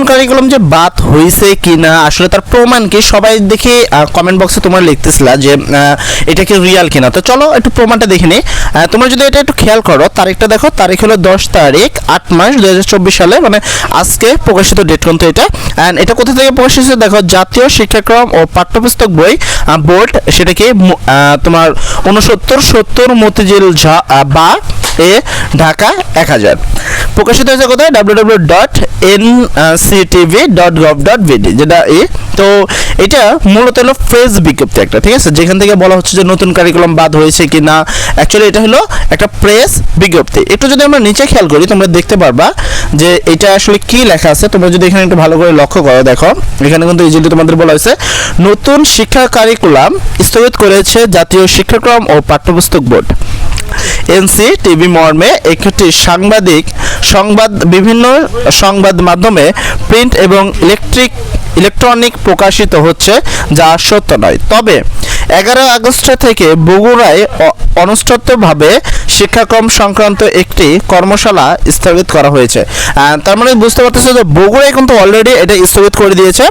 নতুন কারিকুলাম যে বাদ হয়েছে কি না আসলে তার প্রমাণ কি? সবাই দেখে কমেন্ট বক্সে তোমরা লিখতেছিলা যে এটা কি রিয়াল কিনা? তো চলো একটু প্রমাণটা দেখে নিই। তোমরা যদি এটা একটু খেয়াল করো, তারিখটা দেখো, তারিখ হলো দশ তারিখ, আট মাস দুহাজার চব্বিশ সালে মানে আজকে প্রকাশিত ডেট কিন্তু এটা। অ্যান্ড এটা কোথা থেকে প্রকাশিত? দেখো, জাতীয় শিক্ষাক্রম ও পাঠ্যপুস্তক বই বোর্ড, সেটাকে তোমার উনসত্তর সত্তর মতিঝিল ঝা বা, এ, ঢাকা এক হাজার। প্রকাশিত হয়েছে কোথায়? W W dot N C TV dot gov dot BD যেটা এ। তো এটা মূলত হলো ফ্রেজ বিজ্ঞপ্তি একটা, ঠিক আছে? যেখান থেকে বলা হচ্ছে যে নতুন কারিকুলাম বাদ হয়েছে কি না অ্যাকচুয়ালি এটা হলো একটা প্রেস বিজ্ঞপ্তি। একটু যদি আমরা নিচে খেয়াল করি, তোমরা দেখতে পারবা যে এটা আসলে কি লেখা আছে। তোমরা যদি এখানে একটু ভালো করে লক্ষ্য করো, দেখো। এখানে কিন্তু ইজিলি তোমাদের বলা হয়েছে, নতুন শিক্ষা কারিকুলাম স্থগিত করেছে জাতীয় শিক্ষাক্রম ও পাঠ্যপুস্তক বোর্ড। এনসি টিভি মর্মে একটি সাংবাদিক সংবাদ, বিভিন্ন সংবাদ মাধ্যমে প্রিন্ট এবং ইলেকট্রিক, ইলেকট্রনিক প্রকাশিত হচ্ছে, যা সত্য নয়। তবে এগারো আগস্ট থেকে বগুড়ায় অনুষ্ঠিতভাবে শিক্ষাক্রম সংক্রান্ত একটি কর্মশালা স্থগিত করা হয়েছে। তার মানে বুঝতে পারতেছো যে বগুড়ায় কিন্তু অলরেডি এটা স্থগিত করে দিয়েছে।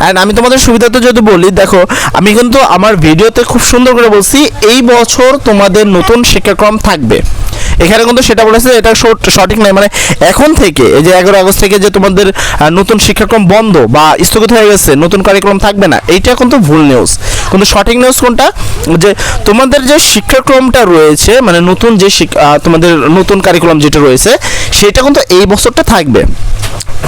অ্যান্ড আমি তোমাদের সুবিধাতে যদি বলি, দেখো, আমি কিন্তু আমার ভিডিওতে খুব সুন্দর করে বলছি, এই বছর তোমাদের নতুন শিক্ষাক্রম থাকবে। এখানে কিন্তু সেটা বলেছে এটা সঠ- সঠিক নয়। মানে এখন থেকে, এই যে এগারো আগস্ট থেকে যে তোমাদের নতুন শিক্ষাক্রম বন্ধ বা স্থগিত হয়ে গেছে, নতুন কারিকুলাম থাকবে না, এইটা কিন্তু ভুল নিউজ কিন্তু সঠিক নিউজ কোনটা? যে তোমাদের যে শিক্ষাক্রমটা রয়েছে মানে নতুন যে তোমাদের নতুন কারিকুলাম যেটা রয়েছে, সেটা কিন্তু এই বছরটা থাকবে।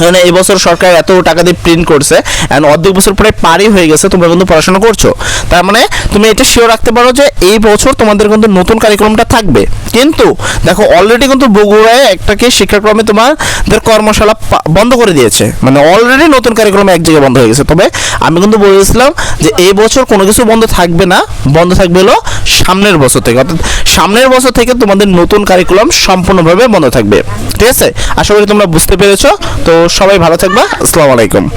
মানে এই বছর সরকার এত টাকা দিয়ে প্রিন্ট করছে অ্যান্ড অর্ধেক বছর প্রায় পারই হয়ে গেছে, তোমরা কিন্তু পড়াশোনা করছ। তার মানে তুমি এটা শিওর রাখতে পারো যে এই বছর তোমাদের কিন্তু নতুন কারিকুলামটা থাকবে। কিন্তু দেখো অলরেডি কিন্তু বগুড়ায় একটাকে শিক্ষাক্রমে তোমাদের কর্মশালা বন্ধ করে দিয়েছে। মানে অলরেডি নতুন কারিকুলাম এক জায়গায় বন্ধ হয়ে গেছে। তবে আমি কিন্তু বলেছিলাম যে এই বছর কোনো কিছু বন্ধ থাকবে না। বন্ধ থাকবে হলো সামনের বছর থেকে, অর্থাৎ সামনের বছর থেকে তোমাদের নতুন কারিকুলাম সম্পূর্ণভাবে বন্ধ থাকবে। ঠিক আছে? আশা করি তোমরা বুঝতে পেরেছ। তো সবাই ভালো থাকবা। আসসালামু আলাইকুম।